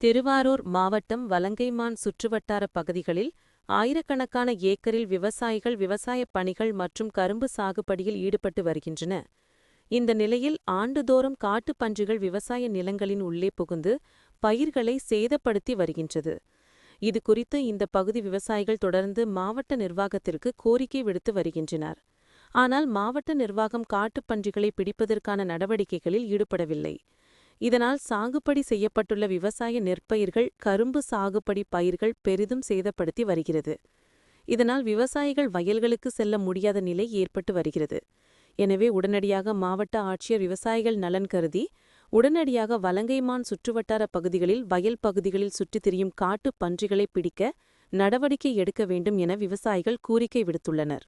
திருவாரூர் மாவட்டம் வலங்கைமான் சுற்றுவட்டார பகுதிகளில் ஆயிரக்கணக்கான ஏக்கரில் விவசாயிகள் விவசாயப் பணிகள் மற்றும் கரும்பு சாகுபடியில் ஈடுபட்டு வருகின்றன. இந்த நிலையில் ஆண்டுதோறும் காட்டுப் பன்றிகள் விவசாய நிலங்களின் உள்ளே புகுந்து பயிர்களை சேதப்படுத்தி வருகின்றது. இது குறித்து இந்த பகுதி விவசாயிகள் தொடர்ந்து மாவட்ட நிர்வாகத்திற்கு கோரிக்கை விடுத்து வருகின்றனர். ஆனால் மாவட்ட நிர்வாகம் காட்டுப்பன்றிகளை பிடிப்பதற்கான நடவடிக்கைகளில் ஈடுபடவில்லை. இதனால் சாகுபடி செய்யப்பட்டுள்ள விவசாய நெற்பயிர்கள் கரும்பு சாகுபடி பயிர்கள் பெரிதும் சேதப்படுத்தி வருகிறது. இதனால் விவசாயிகள் வயல்களுக்கு செல்ல முடியாத நிலை ஏற்பட்டு வருகிறது. எனவே உடனடியாக மாவட்ட ஆட்சியர் விவசாயிகள் நலன் கருதி உடனடியாக வலங்கைமான் சுற்றுவட்டார பகுதிகளில் வயல் பகுதிகளில் சுற்றித் திரியும் காட்டுப் பன்றிகளை பிடிக்க நடவடிக்கை எடுக்க வேண்டும் என விவசாயிகள் கோரிக்கை விடுத்துள்ளனர்.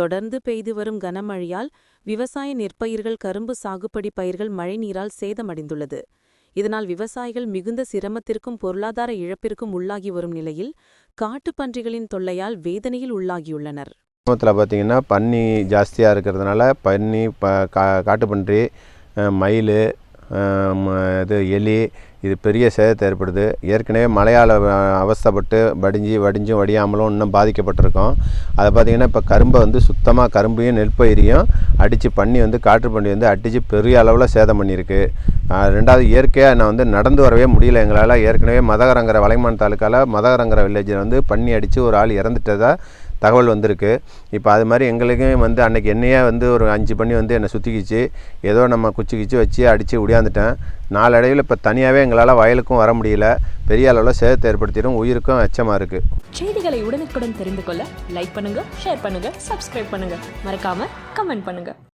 தொடர்ந்து பெய்து வரும் கனமழையால் விவசாய நெற்பயிர்கள் கரும்பு சாகுபடி பயிர்கள் மழைநீரால் சேதமடைந்துள்ளது. இதனால் விவசாயிகள் மிகுந்த சிரமத்திற்கும் பொருளாதார இழப்பிற்கும் உள்ளாகி வரும் நிலையில் காட்டுப்பன்றிகளின் தொல்லையால் வேதனையில் உள்ளாகியுள்ளனர். கிராமத்தில் பார்த்தீங்கன்னா பன்னி ஜாஸ்தியாக இருக்கிறதுனால பன்னி ப கா காட்டுப்பன்றி மயில் இது எலி இது பெரிய சேதத்தை ஏற்படுது. ஏற்கனவே மழையால் அவஸ்தைப்பட்டு வடிஞ்சு வடிஞ்சும் வடியாமலும் இன்னும் பாதிக்கப்பட்டிருக்கோம். அதை பார்த்திங்கன்னா இப்போ கரும்பை வந்து சுத்தமாக கரும்பையும் நெற்பயிரையும் அடித்து பண்ணி வந்து காற்று பண்ணி வந்து அடித்து பெரிய அளவில் சேதம் பண்ணியிருக்கு. ரெண்டாவது இயற்கையாக நான் வந்து நடந்து வரவே முடியல. எங்களால் ஏற்கனவே மதகரங்கிற வலைமான் தாலுக்காவில் மதகரங்கிற வில்லேஜில் வந்து பண்ணி அடித்து ஒரு ஆள் இறந்துட்டதாக தகவல் வந்திருக்கு. இப்போ அது மாதிரி எங்களுக்கும் வந்து அன்றைக்கி என்னையே வந்து ஒரு அஞ்சு பண்ணி வந்து என்னை சுற்றிக்கிச்சு ஏதோ நம்ம குச்சி கிச்சி வச்சு அடித்து உடையாந்துட்டேன் நாளடைவில் இப்போ தனியாகவே எங்களால் வயலுக்கும் வர முடியல. பெரிய அளவில் சேதத்தை ஏற்படுத்திடும். உயிருக்கும் எச்சமாக இருக்குது செய்திகளை உடனுக்குடன் தெரிந்து கொள்ள லைக் பண்ணுங்கள் ஷேர் பண்ணுங்கள் சப்ஸ்கிரைப் பண்ணுங்கள் மறக்காமல் கமெண்ட் பண்ணுங்கள்